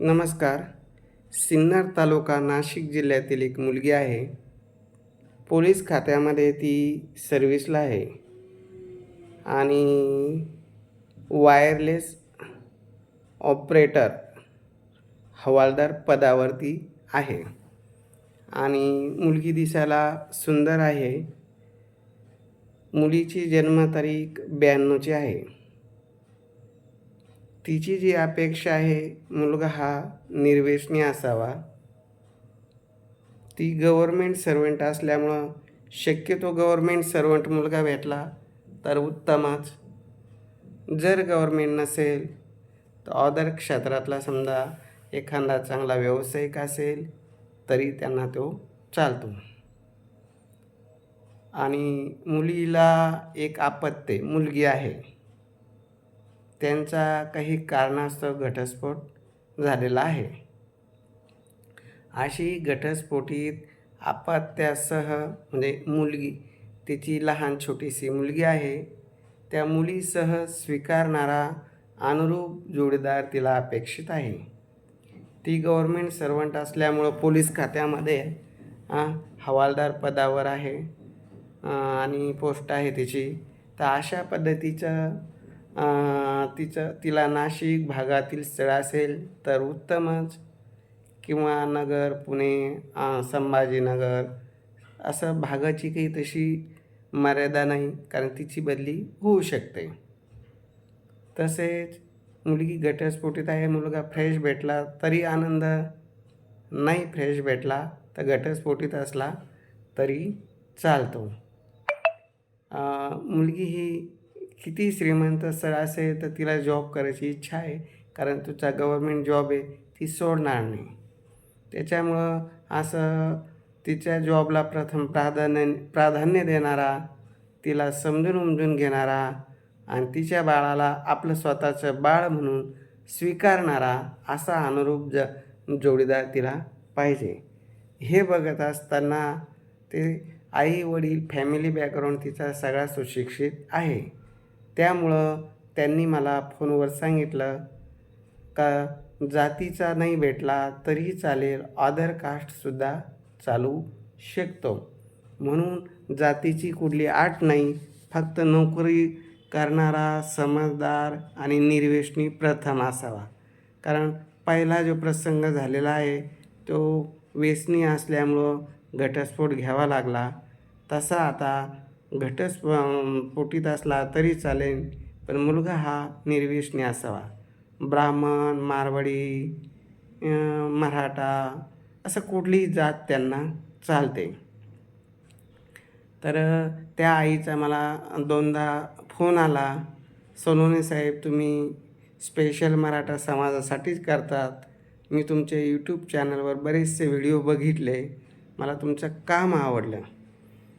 नमस्कार. सिन्नर तालुका नाशिक जिल्ह्यातील एक मुलगी आहे. पोलीस खात्यामध्ये ती सर्व्हिसला आहे. आणि वायरलेस ऑपरेटर हवालदार पदावरती आहे. आणि मुलगी दिसायला सुंदर आहे. मुलीची जन्मतारीख ब्याण्णवची आहे. तिची जी अपेक्षा आहे मुलगा हा निर्वेशनी असावा. ती गव्हर्मेंट सर्वंट असल्यामुळं शक्यतो गव्हर्मेंट सर्वंट मुलगा भेटला तर उत्तमच. जर गव्हर्मेंट नसेल तर अदर क्षेत्रातला समजा एखादा चांगला व्यावसायिक असेल तरी त्यांना तो चालतो. आणि मुलीला एक आपत्ती मुलगी आहे. त्यांचा काही कारणास्तव घटस्फोट झालेला आहे. अशी घटस्फोटीत अपत्यासह म्हणजे मुलगी तिची लहान छोटीशी मुलगी आहे. त्या मुलीसह स्वीकारणारा अनुरूप जोडीदार तिला अपेक्षित आहे. ती गव्हर्मेंट सर्वंट असल्यामुळं पोलीस खात्यामध्ये हवालदार पदावर आहे आणि पोस्ट आहे तिची. तर अशा पद्धतीचं तिचं तिला नाशिक भागातील स्थळ असेल तर उत्तमच. किंवा नगर पुणे संभाजीनगर असं भागाची काही तशी मर्यादा नाही कारण तिची बदली होऊ शकते. तसेच मुलगी घटस्फोटीत आहे मुलगा फ्रेश भेटला तरी आनंद. नाही फ्रेश भेटला तर घटस्फोटीत असला तरी चालतो. मुलगी ही किती श्रीमंत सर असेल तर तिला जॉब करायची इच्छा आहे. कारण तुझा गव्हर्मेंट जॉब आहे ती सोडणार नाही. त्याच्यामुळं असं तिच्या जॉबला प्रथम प्राधान्य प्राधान्य देणारा तिला समजून उमजून घेणारा आणि तिच्या बाळाला आपलं स्वतःचं बाळ म्हणून स्वीकारणारा असा अनुरूप ज जोडीदार तिला पाहिजे. हे बघत असताना ते आई वडील फॅमिली बॅकग्राऊंड तिचा सगळा सुशिक्षित आहे. त्यामुळं त्यांनी मला फोनवर सांगितलं का जातीचा नाही भेटला तरीही चालेल अदर कास्टसुद्धा चालू शकतो. म्हणून जातीची कुठली आट नाही फक्त नोकरी करणारा समजदार आणि निर्वेशनी प्रथम असावा. कारण पहिला जो प्रसंग झालेला आहे तो व्यसनी असल्यामुळं घटस्फोट घ्यावा लागला. तसा आता घटस्फोटीत असला तरी चालेल पण मुलगा हा निर्विष्णी असावा. ब्राह्मण मारवाडी मराठा असं कुठलीही जात त्यांना चालते. तर त्या आईचा मला दोनदा फोन आला सोनोने साहेब तुम्ही स्पेशल मराठा समाजासाठीच करतात. मी तुमच्या यूट्यूब चॅनलवर बरेचसे व्हिडिओ बघितले. मला तुमचं काम आवडलं.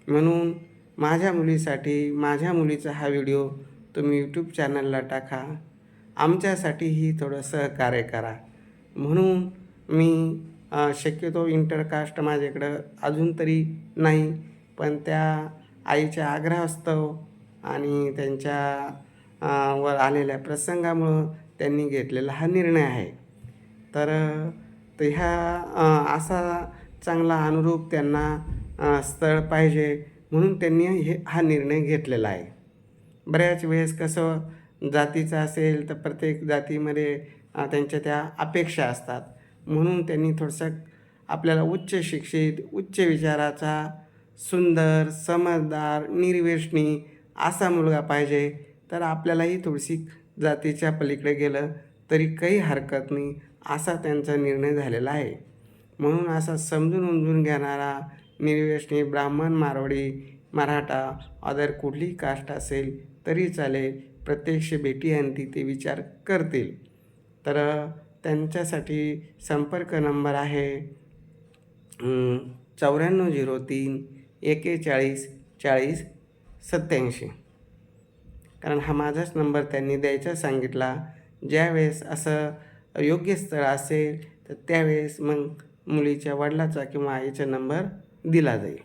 म्हणून माझ्या मुलीसाठी माझ्या मुलीचा हा व्हिडिओ तुम्ही यूट्यूब चॅनलला टाका. आमच्यासाठीही थोडं सहकार्य करा. म्हणून मी शक्यतो इंटरकास्ट माझ्याकडं अजून तरी नाही पण त्या आईच्या आग्रहास्तव आणि त्यांच्या वर आलेल्या प्रसंगामुळं त्यांनी घेतलेला हा निर्णय आहे. तर ह्या असा चांगला अनुरूप त्यांना स्थळ पाहिजे. म्हणून त्यांनी हे हा निर्णय घेतलेला आहे. बऱ्याच वेळेस कसं जातीचं असेल तर प्रत्येक जातीमध्ये त्यांच्या त्या अपेक्षा असतात. म्हणून त्यांनी थोडंसं आपल्याला उच्च शिक्षित उच्च विचाराचा सुंदर समजदार निर्वेशनी असा मुलगा पाहिजे तर आपल्यालाही थोडीशी जातीच्या पलीकडे गेलं तरी काही हरकत नाही असा त्यांचा निर्णय झालेला आहे. म्हणून असा समजून उमजून घेणारा निर्वेशनी ब्राह्मण मारवाडी मराठा अदर कुठली कास्ट असेल तरी चालेल प्रत्यक्ष भेटी आणि ते विचार करतील. तर त्यांच्यासाठी संपर्क नंबर आहे चौऱ्याण्णव झिरो तीन एकेचाळीस चाळीस सत्याऐंशी कारण हा माझाच नंबर त्यांनी द्यायचा सांगितला. ज्यावेळेस असं योग्य स्थळ असेल तर त्यावेळेस मग मुलीच्या वडिलाचा किंवा आईचा नंबर दिला जाईल